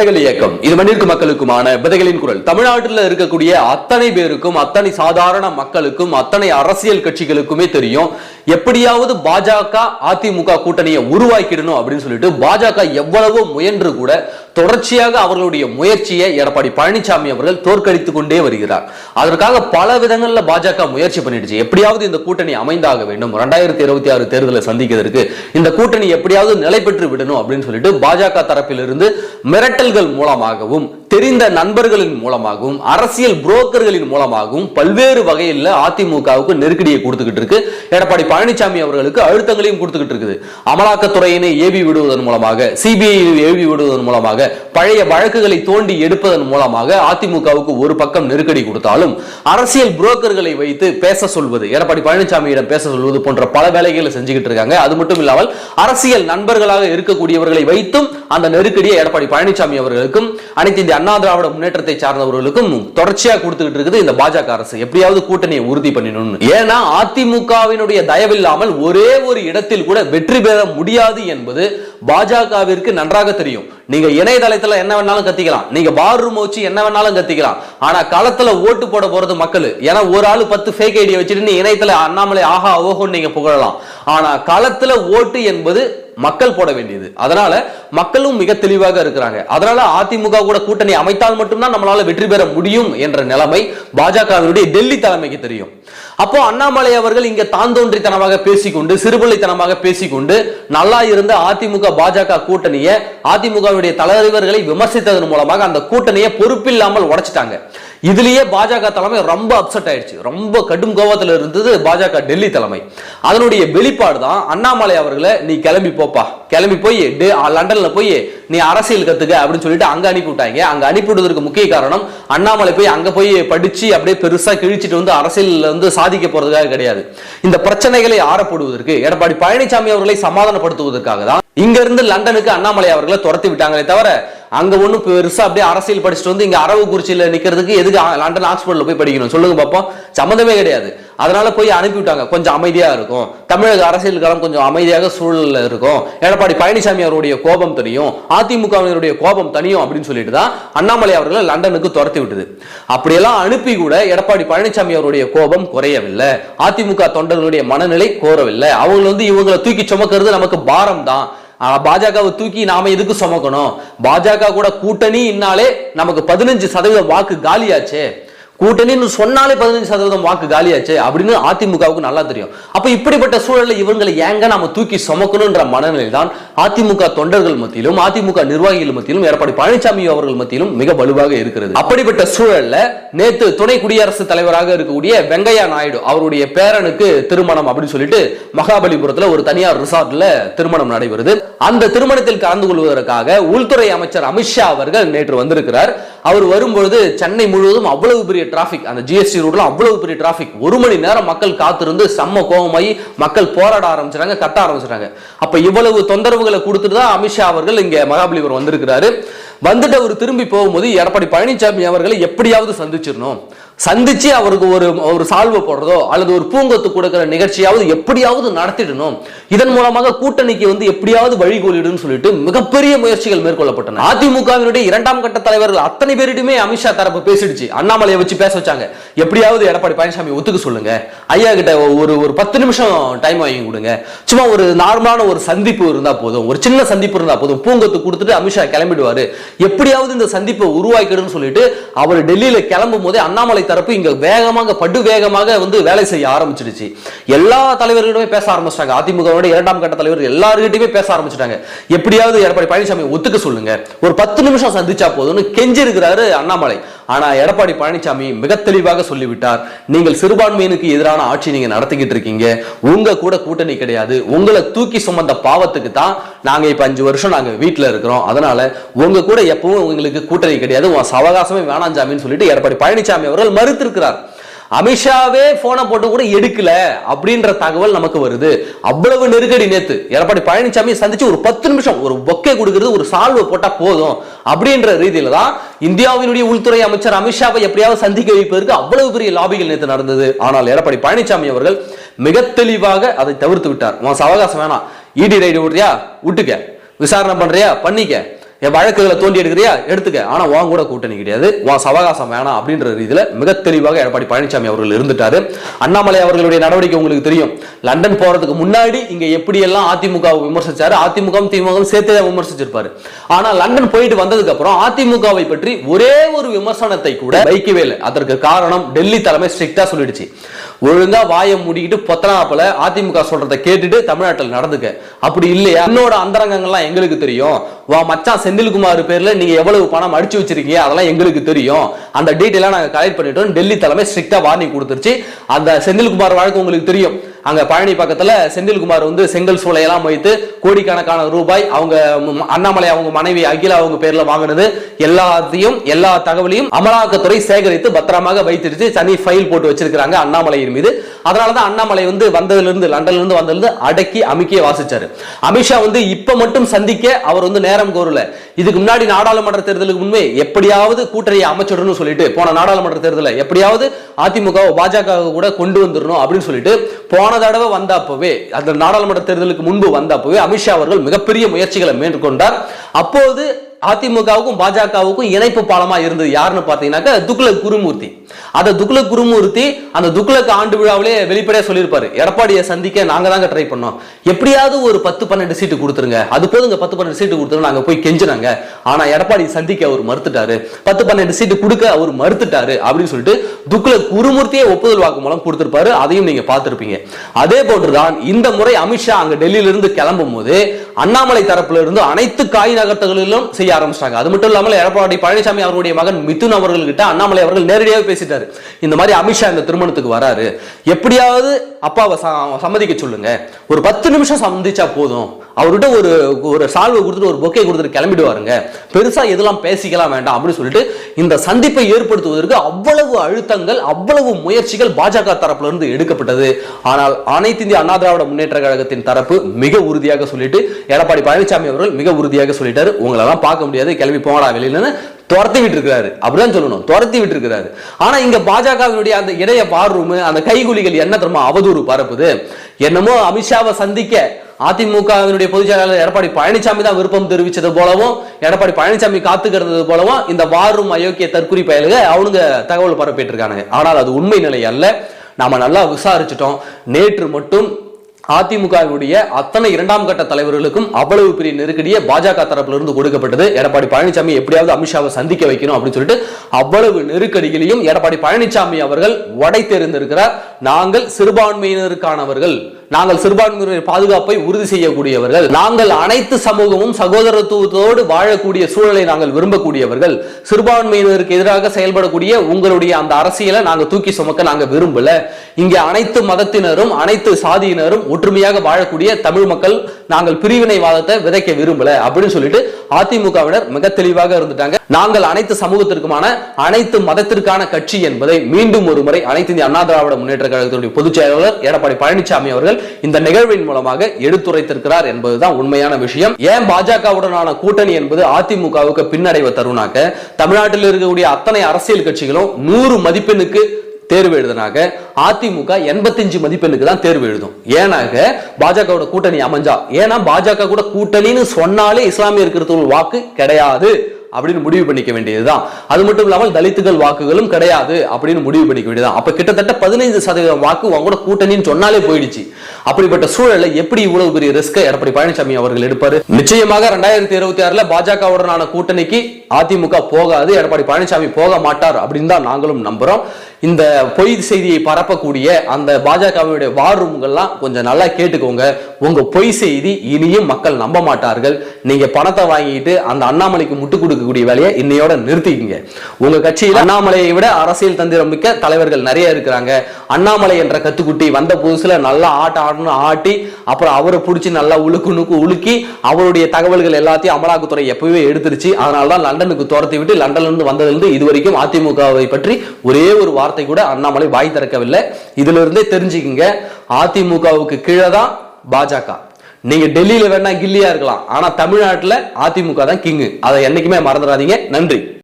விதைகள் இயக்கம். இது மண்ணிற்கு மக்களுக்குமான விதைகளின் குரல். தமிழ்நாட்டில் இருக்கக்கூடிய அத்தனை பேருக்கும் அத்தனை சாதாரண மக்களுக்கும் அத்தனை அரசியல் கட்சிகளுக்குமே தெரியும். எப்படியாவது பாஜக அதிமுக கூட்டணியை உருவாக்கிடணும் அப்படின்னு சொல்லிட்டு பாஜக எவ்வளவோ முயன்று கூட தொடர்ச்சியாக அவர்களுடைய முயற்சியை எடப்பாடி பழனிசாமி அவர்கள் தோற்கடித்துக் கொண்டே வருகிறார். அதற்காக பல விதங்கள்ல பாஜக முயற்சி பண்ணிடுச்சு. எப்படியாவது இந்த கூட்டணி அமைந்தாக வேண்டும். ரெண்டாயிரத்தி இருபத்தி ஆறு தேர்தலை சந்திக்கிறதுக்கு இந்த கூட்டணி எப்படியாவது நிலை பெற்று விடணும் அப்படின்னு சொல்லிட்டு பாஜக தரப்பிலிருந்து மிரட்டல்கள் மூலமாகவும் தெரிந்த நண்பர்களின் மூலமாகவும் அரசியல் புரோக்கர்களின் மூலமாகவும் பல்வேறு வகையில் அதிமுகவுக்கு நெருக்கடியை கொடுத்துக்கிட்டு இருக்கு. எடப்பாடி பழனிசாமி அவர்களுக்கு அழுத்தங்களையும் கொடுத்துக்கிட்டு இருக்குது. அமலாக்கத்துறையினை ஏவி விடுவதன் மூலமாக சிபிஐ ஏவி விடுவதன் மூலமாக பழைய வழக்குகளை தோண்டி எடுப்பதன் மூலமாக அதிமுகவுக்கு ஒரு பக்கம் நெருக்கடி கொடுத்தாலும் அரசியல் புரோக்கர்களை வைத்து பேச சொல்வது எடப்பாடி பழனிசாமியிடம் பேச சொல்வது போன்ற பல வேலைகளை செஞ்சுக்கிட்டு இருக்காங்க. அது மட்டும் இல்லாமல் அரசியல் நண்பர்களாக இருக்கக்கூடியவர்களை வைத்தும் அந்த நெருக்கடியை எடப்பாடி பழனிசாமி அவர்களுக்கும் அனைத்து இந்திய அண்ணா திராவிட முன்னேற்றத்தை சார்ந்தவர்களுக்கும் தொடர்ச்சியா கொடுத்துக்கிட்டு இருக்குது இந்த பாஜக அரசு. எப்படியாவது கூட்டணியை உறுதி பண்ணிடணும் ஏன்னா அதிமுகவினுடைய தயவில்லாமல் ஒரே ஒரு இடத்தில் கூட வெற்றி பெற முடியாது என்பது பாஜகவிற்கு நன்றாக தெரியும். நீங்க இணையதளத்துல என்ன வேணாலும் கத்திக்கலாம். நீங்க பார் ரூம் வச்சு என்ன வேணாலும் கத்திக்கலாம். ஆனா களத்துல ஓட்டு போட போறது மக்கள். ஏன்னா ஒரு ஆளு பத்து ஃபேக் ஐடியா வச்சுட்டு நீ இணையத்துல அண்ணாமலை ஆஹா ஓஹோன்னு நீங்க புகழலாம். ஆனா களத்துல ஓட்டு என்பது மக்கள் போட வேண்டியது. அதனால மக்களும் மிக தெளிவாக இருக்கிறாங்க. அதனால அதிமுக கூட கூட்டணி அமைத்தால் மட்டும்தான் நம்மளால வெற்றி பெற முடியும் என்ற நிலைமை பாஜகவினுடைய டெல்லி தலைமைக்கு தெரியும். அப்போ அண்ணாமலை அவர்கள் இங்க தாந்தோன்றித்தனமாக பேசிக்கொண்டு சிறுபிள்ளைத்தனமாக பேசிக்கொண்டு நல்லா இருந்த அதிமுக பாஜக கூட்டணியை அதிமுகவுடைய தலைவர்களை விமர்சித்ததன் மூலமாக அந்த கூட்டணியை பொறுப்பில்லாமல் உடைச்சிட்டாங்க. இதுலயே பாஜக தலைமை ரொம்ப அப்செட் ஆயிடுச்சு. ரொம்ப கடும் கோபத்துல இருந்தது பாஜக டெல்லி தலைமை. அதனுடைய வெளிப்பாடு தான் அண்ணாமலை அவர்களை நீ கிளம்பி போப்பா. கிளம்பி போய் லண்டன்ல போய் நீ அரசியல் கத்துக்க அப்படின்னு சொல்லிட்டு அங்க அனுப்பி விட்டாங்க. அங்க அனுப்பி விடுவதற்கு முக்கிய காரணம் அண்ணாமலை போய் அங்க போய் படிச்சு அப்படியே பெருசா கிழிச்சிட்டு வந்து அரசியல் வந்து சாதிக்க போறதுக்காக கிடையாது. இந்த பிரச்சனைகளை ஆறப்படுவதற்கு எடப்பாடி பழனிசாமி அவர்களை சமாதானப்படுத்துவதற்காக தான் இங்க இருந்து லண்டனுக்கு அண்ணாமலை அவர்களை துரத்தி விட்டாங்களே தவிர அங்க ஒண்ணும் பெருசா அப்படியே அரசியல் படிச்சுட்டு வந்து இங்க அரவக்குறிச்சியில நிக்கிறதுக்கு எதுக்கு லண்டன் ஆக்ஸ்போர்ட்ல போய் படிக்கணும்? சொல்லுங்க பாப்போம். சம்மந்தமே கிடையாது. அதனால போய் அனுப்பி விட்டாங்க கொஞ்சம் அமைதியா இருக்கும். தமிழக அரசியல் காலம் கொஞ்சம் அமைதியாக சூழல்ல இருக்கும். எடப்பாடி பழனிசாமி அவருடைய கோபம் தனியும் அதிமுகவினருடைய கோபம் தனியும் அப்படின்னு சொல்லிட்டு தான் அண்ணாமலை அவர்களை லண்டனுக்கு துரத்தி விட்டது. அப்படியெல்லாம் அனுப்பி கூட எடப்பாடி பழனிசாமி அவருடைய கோபம் குறையவில்லை. அதிமுக தொண்டர்களுடைய மனநிலை கோரவில்லை. அவங்க வந்து இவங்களை தூக்கி சுமக்கிறது நமக்கு பாரம் தான் பாஜகவை தூக்கி நாம எதுக்கு சுமக்கணும்? பாஜக கூட கூட்டணி இன்னாலே நமக்கு பதினஞ்சு சதவீதம் வாக்கு காலியாச்சே. கூட்டணின்னு சொன்னாலே பதினஞ்சு சதவீதம் வாக்கு காலியாச்சு அப்படின்னு அதிமுகவுக்கு நல்லா தெரியும். அப்ப இப்படிப்பட்ட சூழல்ல இவங்களை ஏங்க நாம தூக்கி சுமக்கணும்ன்ற மனநிலை தான் அதிமுக தொண்டர்கள் மத்தியிலும் அதிமுக நிர்வாகிகள் மத்தியிலும் எடப்பாடி பழனிசாமி அவர்கள் மத்தியிலும் மிக வலுவாக இருக்கிறது. அப்படிப்பட்ட சூழல்ல நேத்து துணை குடியரசுத் தலைவராக இருக்கக்கூடிய வெங்கையா நாயுடு அவருடைய பேரனுக்கு திருமணம் அப்படின்னு சொல்லிட்டு மகாபலிபுரத்துல ஒரு தனியார் ரிசார்ட்ல திருமணம் நடைபெறுது. அந்த திருமணத்தில் கலந்து கொள்வதற்காக உள்துறை அமைச்சர் அமித்ஷா அவர்கள் நேற்று வந்திருக்கிறார். அவர் வரும்பொழுது சென்னை முழுவதும் அவ்வளவு பெரிய டிராஃபிக் அந்த ஜிஎஸ்டி ரோட்ல அவ்வளவு பெரிய டிராஃபிக் ஒரு மணி நேரம் மக்கள் காத்திருந்து செம்ம கோபமாயி மக்கள் போராட ஆரம்பிச்சாங்க கட்ட ஆரம்பிச்சாங்க அப்ப இவ்வளவு தொந்தரவுகளை கொடுத்துட்டு தான் அமித்ஷா அவர்கள் இங்க மகாபலிபுரம் வந்திருக்கிறாரு. வந்துட்டு அவர் திரும்பி போகும்போது எடப்பாடி பழனிசாமி அவர்களை எப்படியாவது சந்திச்சிடணும். சந்திச்சு அவருக்கு ஒரு ஒரு சால்வை போடுறதோ அல்லது ஒரு பூங்கொத்து கொடுக்கிற நிகழ்ச்சியாவது எப்படியாவது நடத்திடணும். இதன் மூலமாக கூட்டணிக்கு வந்து எப்படியாவது வழிகோலிடுன்னு சொல்லிட்டு மிகப்பெரிய முயற்சிகள் மேற்கொள்ளப்பட்டன. அதிமுகவினுடைய இரண்டாம் கட்ட தலைவர்கள் அத்தனை பேரிட்டுமே அமித்ஷா தரப்பு பேசிடுச்சு. அண்ணாமலையை வச்சு பேச வச்சாங்க. எப்படியாவது எடப்பாடி பழனிசாமி ஒத்துக்க சொல்லுங்க. ஐயா கிட்ட ஒரு ஒரு பத்து நிமிஷம் டைம் வாங்கி கொடுங்க. சும்மா ஒரு நார்மலான ஒரு சந்திப்பு இருந்தா போதும். ஒரு சின்ன சந்திப்பு இருந்தா போதும். பூங்கொத்து கொடுத்துட்டு அமித்ஷா கிளம்பிடுவாரு. எப்படியாவது இந்த சந்திப்பை உருவாக்கிடுன்னு சொல்லிட்டு அவர் டெல்லியில கிளம்பும் போதே அண்ணாமலை தரப்பு இங்க வேகமாக படு வேகமாக வந்து வேலை செய்ய ஆரம்பிச்சிடுச்சு. எல்லா தலைவர்களிடமே பேச ஆரம்பிச்சிட்டாங்க. அதிமுகவோட இரண்டாம் கட்ட தலைவர் எல்லாருக்கிட்டையுமே பேச ஆரம்பிச்சிட்டாங்க. எப்படியாவது எடப்பாடி பழனிசாமி ஒத்துக்க சொல்லுங்க. ஒரு பத்து நிமிஷம் சந்திச்சா போதும்னு கெஞ்சி இருக்கிறாரு அண்ணாமலை. ஆனா எடப்பாடி பழனிசாமி மிக தெளிவாக சொல்லிவிட்டார். நீங்கள் சிறுபான்மையினுக்கு எதிரான ஆட்சி நீங்க நடத்திக்கிட்டு இருக்கீங்க. உங்க கூட கூட்டணி கிடையாது. உங்களை தூக்கி சுமந்த பாவத்துக்கு தான் நாங்க இப்ப அஞ்சு வருஷம் நாங்க வீட்டுல இருக்கிறோம். அதனால உங்க கூட எப்பவும் உங்களுக்கு கூட்டணி கிடையாது. உன் சவகாசமே வேணாம் ஜாமின்னு சொல்லிட்டு எடப்பாடி பழனிசாமி அவர்கள் மறுத்திருக்கிறார். அமித்ஷாவே போனை போட்டு கூட எடுக்கல அப்படின்ற தகவல் நமக்கு வருது. அவ்வளவு நெருக்கடி நேத்து. எடப்பாடி பழனிசாமி சந்திச்சு ஒரு பத்து நிமிஷம் ஒரு பொக்கே கொடுக்கறது ஒரு சால்வை போட்டா போதும் அப்படின்ற ரீதியில தான் இந்தியாவினுடைய உள்துறை அமைச்சர் அமித்ஷாவை எப்படியாவது சந்திக்க வைப்பதற்கு அவ்வளவு பெரிய லாபிகள் நேற்று நடந்தது. ஆனால் எடப்பாடி பழனிசாமி அவர்கள் மிக தெளிவாக அதை தவிர்த்து விட்டார். உன் சவகாசம் வேணாம். இடி ரைடு விடுறியா விட்டுக்க. விசாரணை பண்றியா? பண்ணிக்க. என் வழக்குகளை தோண்டி எடுக்கிறியா? எடுத்துக்க. ஆனா உன் கூட கூட்டணி கிடையாது. உன் சவகாசம் வேணாம் அப்படின்ற ரீதியில மிக தெளிவாக எடப்பாடி பழனிசாமி அவர்கள் இருந்துட்டாரு. அண்ணாமலை அவர்களுடைய நடவடிக்கை உங்களுக்கு தெரியும். லண்டன் போறதுக்கு முன்னாடி இங்க எப்படி எல்லாம் அதிமுக விமர்சிச்சாரு? அதிமுக திமுக சேர்த்து தான் விமர்சிச்சிருப்பாரு. ஆனா லண்டன் போயிட்டு வந்ததுக்கு அப்புறம் அதிமுகவை பற்றி ஒரே ஒரு விமர்சனத்தை கூட வைக்கவே இல்லை. அதற்கு காரணம் டெல்லி தலைமை ஸ்ட்ரிக்டா சொல்லிடுச்சு. ஒழுங்கா வாயை மூடிக்கிட்டு பொத்தனாப்பில் அதிமுக சொல்றத கேட்டுட்டு தமிழ்நாட்டில் நடந்துக்க. அப்படி இல்லையா? என்னோட அந்தரங்கங்கள்லாம் எங்களுக்கு தெரியும். வா மச்சான் செந்தில்குமார் பேர்ல நீங்க எவ்வளவு பணம் அடிச்சு வச்சிருக்கீங்க? அதெல்லாம் எங்களுக்கு தெரியும். அந்த டீட்டெயிலாம் நாங்க கலெக்ட் பண்ணிட்டோம். டெல்லி தலைமை ஸ்ட்ரிக்டா வார்னிங் கொடுத்துருச்சு. அந்த செந்தில்குமார் வழக்கு உங்களுக்கு தெரியும். அங்க பழனி பக்கத்துல செந்தில்குமார் வந்து செங்கல் சூளையெல்லாம் வைத்து கோடிக்கணக்கான ரூபாய் அவங்க அண்ணாமலை அவங்க மனைவி அகிலா அவங்க பேர்ல வாங்கினது. எல்லாத்தையும் எல்லா தகவலையும் அமலாக்கத்துறை சேகரித்து பத்திரமாக வைத்திருச்சு. தனி ஃபைல் போட்டு வச்சிருக்காங்க அண்ணாமலையின் மீது. அதனாலதான் அண்ணாமலை வந்து வந்ததுல இருந்து லண்டன்ல இருந்து வந்ததுல இருந்து அடக்கி அமுக்கிய வாசிச்சாரு. அமித்ஷா வந்து இப்ப மட்டும் சந்திக்க அவர் வந்து நேரம் கோரல. இதுக்கு முன்னாடி நாடாளுமன்ற தேர்தலுக்கு முன்பே எப்படியாவது கூட்டணியை அமைச்சிடணும்னு சொல்லிட்டு போன நாடாளுமன்ற தேர்தலில் எப்படியாவது அதிமுக பாஜக கூட கொண்டு வந்துடணும் அப்படின்னு சொல்லிட்டு போன தடவை வந்தப்பவே அந்த நாடாளுமன்ற தேர்தலுக்கு முன்பு வந்தப்பவே அமித்ஷா அவர்கள் மிகப்பெரிய முயற்சிகளை மேற்கொண்டார். அப்போது அதிமுகவுக்கும் பாஜகவுக்கும் இணைப்பு பாலமா இருந்தது யாருன்னு பாத்தீங்கன்னாக்க துக்ளக் குருமூர்த்தி. அந்த துக்ளக் குருமூர்த்தி அந்த துக்ளக் ஆண்டு விழாவிலே வெளிப்படையா சொல்லியிருப்பாரு. எடப்பாடியை சந்திக்க நாங்க தாங்க ட்ரை பண்ணோம். எப்படியாவது ஒரு பத்து பன்னெண்டு சீட்டு கொடுத்துருங்க. அது போதுங்க பத்து பன்னெண்டு சீட்டு கொடுத்துருங்க நாங்க போய் கெஞ்சினாங்க. ஆனா எடப்பாடி சந்திக்க அவர் மறுத்துட்டாரு. பத்து பன்னெண்டு சீட்டு கொடுக்க அவர் மறுத்துட்டாரு அப்படின்னு சொல்லிட்டு துக்ளக் குருமூர்த்தியே ஒப்புதல் வாக்கு மூலம் கொடுத்திருப்பாரு. அதையும் நீங்க பார்த்திருப்பீங்க. அதே போன்றுதான் இந்த முறை அமித்ஷா அங்க டெல்லியிலிருந்து கிளம்பும் போது அண்ணாமலை தரப்புல இருந்து அனைத்து காய் நகர்த்தல்களிலும் செய்ய ஆரம்பிச்சிட்டாங்க. அது மட்டும் இல்லாமல் எடப்பாடி பழனிசாமி அவருடைய மகன் மிதுன் அவர்கள்கிட்ட அண்ணாமலை அவர்கள் நேரடியாக பேசிட்டாரு. இந்த மாதிரி அமித்ஷா இந்த திருமணத்துக்கு வராரு. எப்படியாவது அப்பாவை ச- சம்மதிக்க சொல்லுங்க. ஒரு பத்து நிமிஷம் சந்திச்சா போதும். அவர்கிட்ட ஒரு ஒரு சால்வை கொடுத்துட்டு ஒரு பொக்கை கொடுத்துட்டு கிளம்பிடுவாருங்க. பெருசா எதெல்லாம் பேசிக்கலாம் வேண்டாம் அப்படின்னு சொல்லிட்டு இந்த சந்திப்பை ஏற்படுத்துவதற்கு அவ்வளவு அழுத்தங்கள் அவ்வளவு முயற்சிகள் பாஜக தரப்புல இருந்து எடுக்கப்பட்டது. ஆனால் அனைத்து இந்திய அண்ணா திராவிட முன்னேற்ற கழகத்தின் தரப்பு மிக உறுதியாக சொல்லிட்டு எடப்பாடி பழனிசாமி அவர்கள் மிக உறுதியாக சொல்லிட்டாரு. உங்களெல்லாம் பார்க்க முடியாது. கிளம்பி போங்கடா வெளியிலன்னு துரத்தி விட்டுருக்கிறாரு அப்படிதான் சொல்லணும். துரத்தி விட்டுருக்கிறாரு ஆனா இங்க பாஜகவினுடைய அந்த இடைய வார் அந்த கைகுலிகள் என்ன தெரியுமா? அவதூறு பரப்புது. என்னமோ அமித்ஷாவை சந்திக்க அதிமுகவினுடைய பொதுச் செயலாளர் எடப்பாடி பழனிசாமி தான் விருப்பம் தெரிவித்தது போலவும் எடப்பாடி பழனிசாமி காத்துக்கிறது போலவும் இந்த வாரும் அயோக்கிய தற்குறி பயலுக அவனுங்க தகவல் பரப்பிட்டு இருக்காங்க ஆனால் அது உண்மை நிலை அல்ல. நாம நல்லா விசாரிச்சிட்டோம். நேற்று மட்டும் அதிமுகவினுடைய அத்தனை இரண்டாம் கட்ட தலைவர்களுக்கும் அவ்வளவு பெரிய நெருக்கடியை பாஜக தரப்புல இருந்து கொடுக்கப்பட்டது. எடப்பாடி பழனிசாமி எப்படியாவது அமித்ஷாவை சந்திக்க வைக்கணும் அப்படின்னு சொல்லிட்டு அவ்வளவு நெருக்கடிகளையும் எடப்பாடி பழனிசாமி அவர்கள் உடைத்தெறிந்திருக்கிறார் நாங்கள் சிறுபான்மையினருக்கானவர்கள் நாங்கள் சிறுபான்மையினர் பாதுகாப்பை உறுதி செய்யக்கூடியவர்கள். நாங்கள் அனைத்து சமூகமும் சகோதரத்துவத்தோடு வாழக்கூடிய சூழலை நாங்கள் விரும்பக்கூடியவர்கள். சிறுபான்மையினருக்கு எதிராக செயல்படக்கூடிய உங்களுடைய அந்த அரசியலை நாங்கள் தூக்கி சுமக்க நாங்கள் விரும்பல. இங்கே அனைத்து மதத்தினரும் அனைத்து சாதியினரும் ஒற்றுமையாக வாழக்கூடிய தமிழ் மக்கள் நாங்கள் பிரிவினைவாதத்தை விதைக்க விரும்பல அப்படின்னு சொல்லிட்டு அதிமுகவினர் மிக தெளிவாக இருந்துட்டாங்க. நாங்கள் அனைத்து சமூகத்திற்குமான அனைத்து மதத்திற்கான கட்சி என்பதை மீண்டும் ஒரு முறை அனைத்து இந்திய அண்ணா திராவிட முன்னேற்ற கழகத்தினுடைய பொதுச் செயலாளர் எடப்பாடி பழனிசாமி அவர்கள் இந்த நிகழ்வின் மூலமாக எடுத்துரைத்திருக்கிறார் என்பதுதான் உண்மையான விஷயம். ஏன் பாஜகவுடனான கூட்டணி என்பது அதிமுகவுக்கு பின்னடைவை தருணாக்க தமிழ்நாட்டில் இருக்கக்கூடிய அத்தனை அரசியல் கட்சிகளும் நூறு மதிப்பெண்ணுக்கு தேர்வு எழுதினாக்க அதிமுக எண்பத்தஞ்சு மதிப்பெண்ணுக்கு தான் தேர்வு எழுதும். ஏனாக பாஜகவோட கூட்டணி அமைஞ்சா. ஏன்னா பாஜக கூட கூட்டணின்னு சொன்னாலே இஸ்லாமியருக்கு வாக்கு கிடையாது அப்படின்னு முடிவு பண்ணிக்க வேண்டியதுதான். அது மட்டும் இல்லாமல் தலித்துகள் வாக்குகளும் கிடையாது அப்படின்னு முடிவு பண்ணிக்க வேண்டியதுதான். அப்ப கிட்டத்தட்ட பதினைந்து சதவீதம் வாக்கு அவங்க கூட கூட்டணின்னு சொன்னாலே போயிடுச்சு. அப்படிப்பட்ட சூழல்ல எப்படி இவ்வளவு பெரிய ரிஸ்க் எடப்பாடி பழனிசாமி அவர்கள் எடுப்பாரு? நிச்சயமாக ரெண்டாயிரத்தி இருபத்தி ஆறுல பாஜகவுடனான கூட்டணிக்கு அதிமுக போகாது எடப்பாடி பழனிசாமி போக மாட்டார் அப்படின்னு தான் நாங்களும் நம்புறோம். இந்த பொய் செய்தியை பரப்பக்கூடிய அந்த பாஜகவுடைய வார் ரூம்கள்லாம் கொஞ்சம் நல்லா கேட்டுக்கோங்க. உங்க பொய் செய்தி இனியும் மக்கள் நம்ப மாட்டார்கள். நீங்க பணத்தை வாங்கிட்டு அந்த அண்ணாமலைக்கு முட்டு கொடுக்கக்கூடிய வேலையை இன்னையோட நிறுத்திக்கங்க. உங்க கட்சியில் அண்ணாமலையை விட அரசியல் தந்திரம் மிக்க தலைவர்கள் நிறைய இருக்கிறாங்க. அண்ணாமலை என்ற கத்துக்குட்டி வந்த புதுசுல நல்லா ஆட்ட ஆடணும் ஆட்டி அப்புறம் அவரை பிடிச்சி நல்லா உழுக்கு நுக்கு உலுக்கி அவருடைய தகவல்கள் எல்லாத்தையும் அமலாக்கத்துறை எப்பவே எடுத்துருச்சு. அதனால தான் லண்டனுக்கு துரத்தி விட்டு லண்டன்ல இருந்து வந்ததுலேருந்து இது வரைக்கும் அதிமுகவை பற்றி ஒரே ஒரு வார்த்தை கூட அண்ணாமலை வாய் திறக்கவில்லை. இதுல இருந்தே தெரிஞ்சுக்கிங்க. அதிமுகவுக்கு கீழே தான் பாஜக. நீங்க டெல்லியில வேணா கில்லியா இருக்கலாம். ஆனா தமிழ்நாட்டுல அதிமுக தான் கிங்கு. அதை என்னைக்குமே மறந்துடாதீங்க. நன்றி.